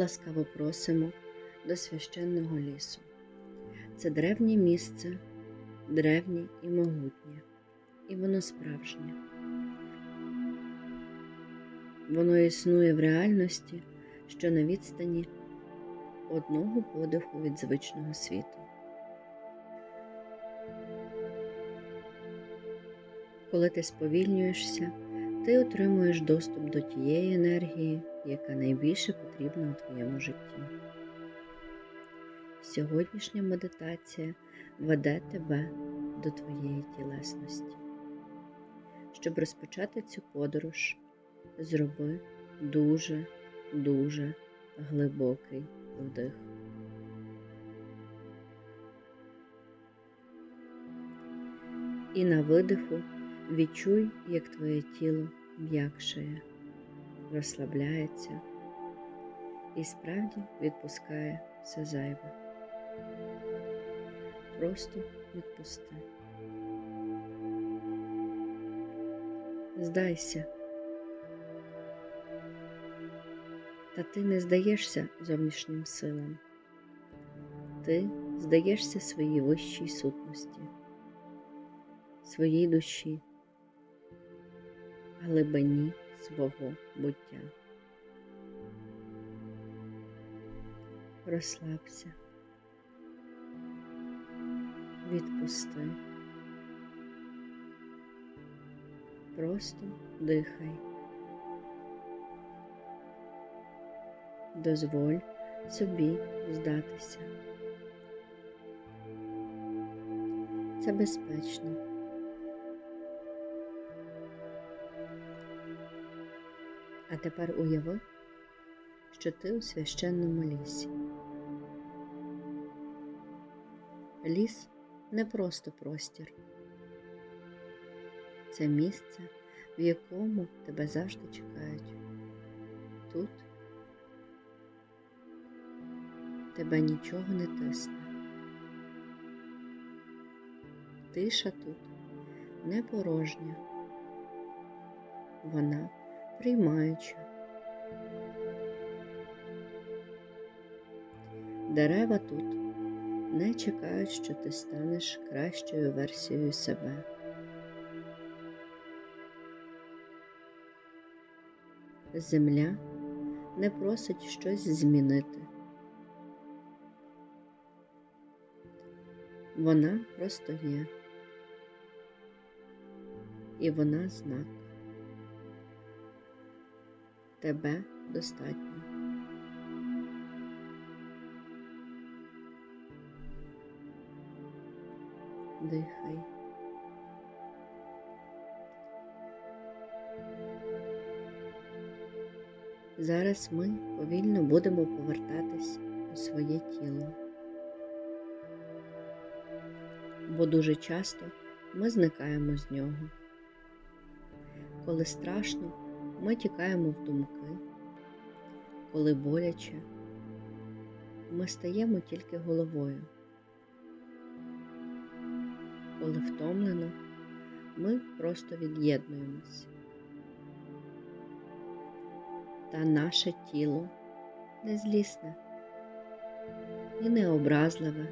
Ласкаво просимо до священного лісу. Це древнє місце, древнє і могутнє, і воно справжнє. Воно існує в реальності, що на відстані одного подиху від звичного світу. Коли ти сповільнюєшся, ти отримуєш доступ до тієї енергії, яка найбільше потрібна у твоєму житті. Сьогоднішня медитація веде тебе до твоєї тілесності. Щоб розпочати цю подорож, зроби дуже, дуже глибокий вдих. І на видиху відчуй, як твоє тіло м'якшає, розслабляється і справді відпускає все зайве. Просто відпусти. Здайся. Та ти не здаєшся зовнішнім силам. Ти здаєшся своїй вищій сутності, своїй душі, глибині свого буття. Розслабся, відпусти, просто дихай. Дозволь собі здатися. Це безпечно. А тепер уяви, що ти у священному лісі. Ліс не просто простір. Це місце, в якому тебе завжди чекають. Тут тебе нічого не тисне. Тиша тут не порожня, вона приймаюча. Дерева тут не чекають, що ти станеш кращою версією себе. Земля не просить щось змінити. Вона просто є. І вона знак. Тебе достатньо. Дихай. Зараз ми повільно будемо повертатись у своє тіло. бо дуже часто ми зникаємо з нього. Коли страшно, ми тікаємо в думки, коли боляче, ми стаємо тільки головою. Коли втомлено, ми просто від'єднуємось. Та наше тіло не злісне і не образливе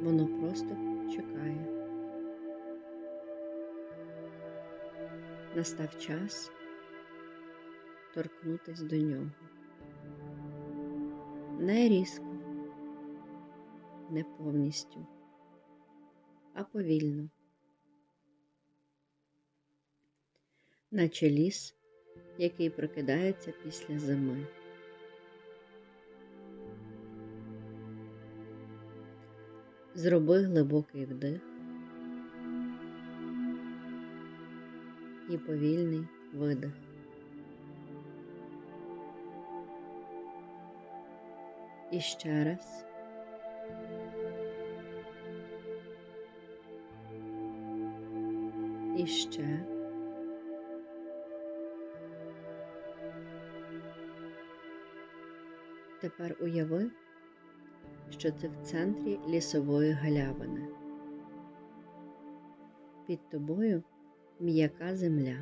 воно просто чекає. Настав час торкнутись до нього. Не різко, не повністю, а повільно, наче ліс, який прокидається після зими. Зроби глибокий вдих і повільний видих. І ще раз. І ще. Тепер уяви, що це в центрі лісової галявини. Під тобою м'яка земля.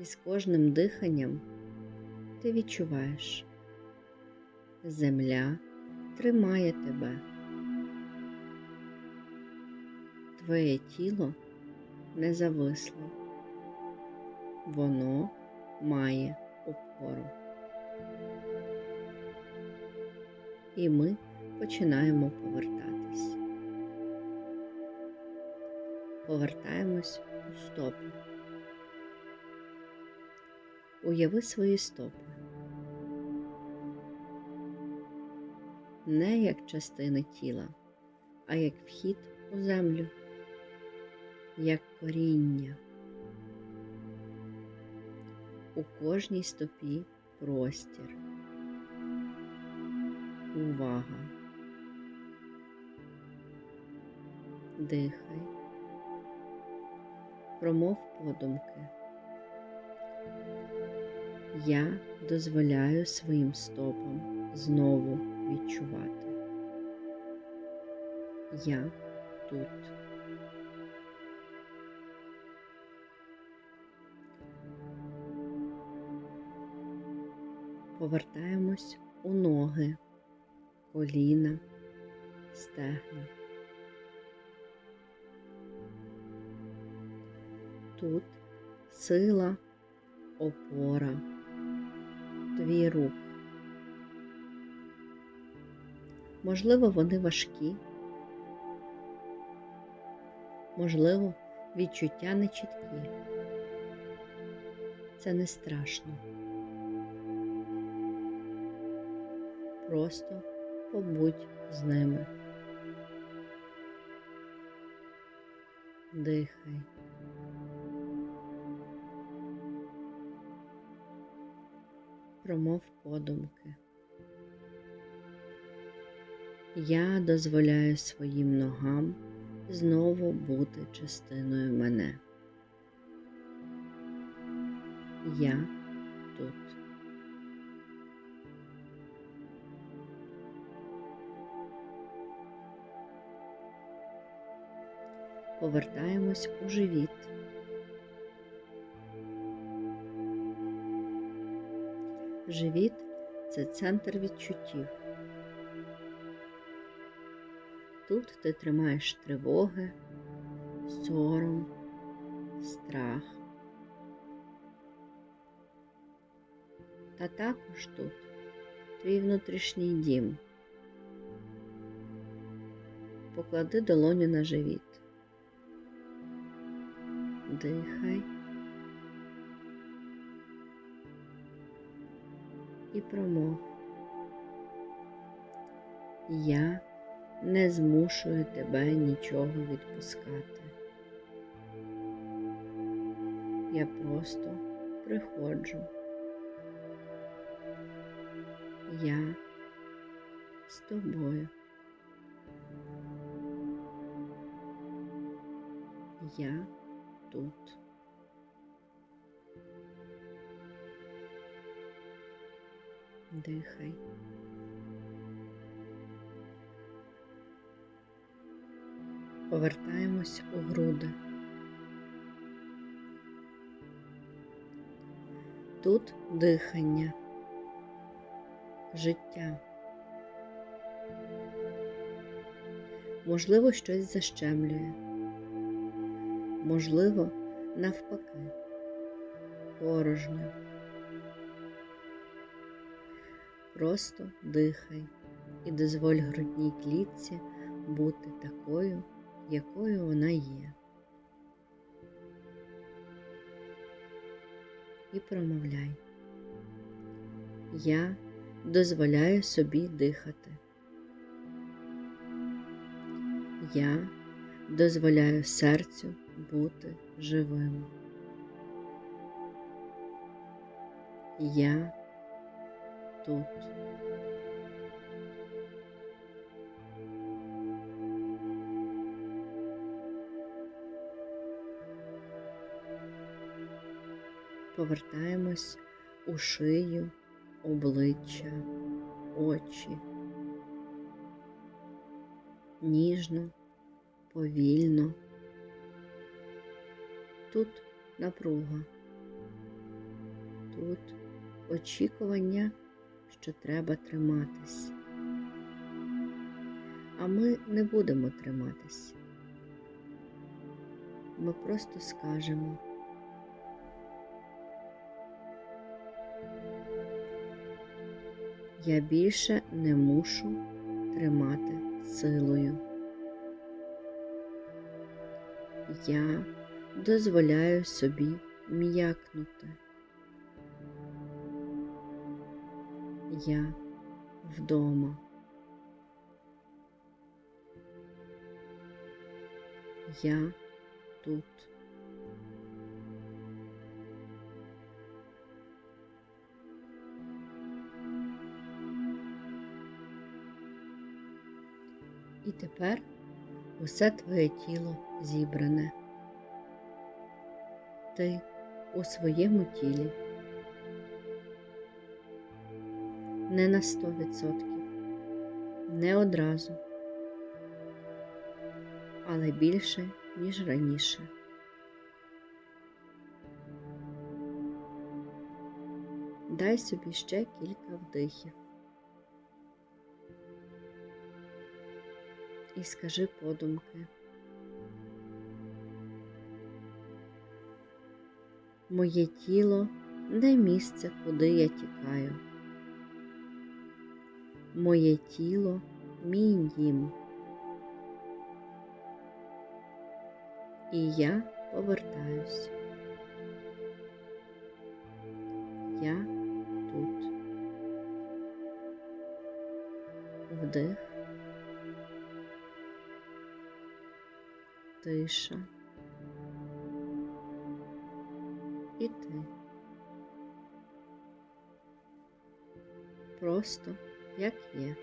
І з кожним диханням ти відчуваєш, земля тримає тебе. Твоє тіло не зависло, воно має опору. І ми починаємо повертатись. Повертаємось у стопи. Уяви свої стопи. Не як частини тіла, а як вхід у землю, як коріння. У кожній стопі простір. Увага. Дихай. Промов подумки. Я дозволяю своїм стопам знову відчувати. Я тут. Повертаємось у ноги, коліна, стегна. Тут сила, опора, твій рух. Можливо, вони важкі, можливо, відчуття нечіткі. Це не страшно. Просто побудь з ними. Дихай. Промов подумки. Я дозволяю своїм ногам знову бути частиною мене. Я тут. Повертаємось у живіт. Живіт це центр відчуттів. Тут ти тримаєш тривоги, сором, страх. Та також тут твій внутрішній дім. Поклади долоню на живіт. Дихай і промов. Я не змушую тебе нічого відпускати. Я просто приходжу. Я з тобою. Я тут. Дихай. Повертаємось у груди. Тут дихання, життя. Можливо, щось защемлює, можливо, навпаки, порожньо. Просто дихай і дозволь грудній клітці бути такою, якою вона є. І промовляй. Я дозволяю собі дихати. Я дозволяю серцю бути живим. Я тут. Повертаємось у шию, обличчя, очі. Ніжно, повільно. Тут напруга. тут очікування, що треба триматись. А ми не будемо триматись. Ми просто скажемо. Я більше не мушу тримати силою. Я дозволяю собі м'якнути. Я вдома. Я тут. І тепер усе твоє тіло зібране. Ти у своєму тілі. Не на 100%, не одразу, але більше, ніж раніше. Дай собі ще кілька вдихів. І скажи подумки. Моє тіло не місце, куди я тікаю. Моє тіло мій дім. І я повертаюсь. Я тут. Вдих. Тиша. І ти. Просто як є.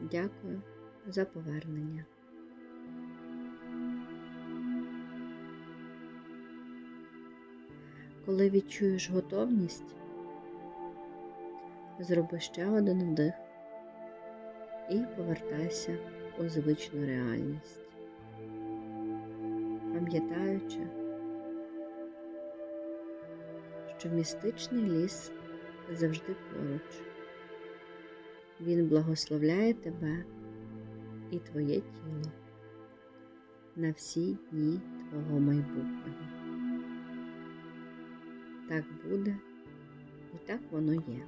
Дякую за повернення. Коли відчуєш готовність, зроби ще один вдих і повертайся у звичну реальність, пам'ятаючи, що містичний ліс завжди поруч. Він благословляє тебе і твоє тіло на всі дні твого майбутнього. Так буде і так воно є.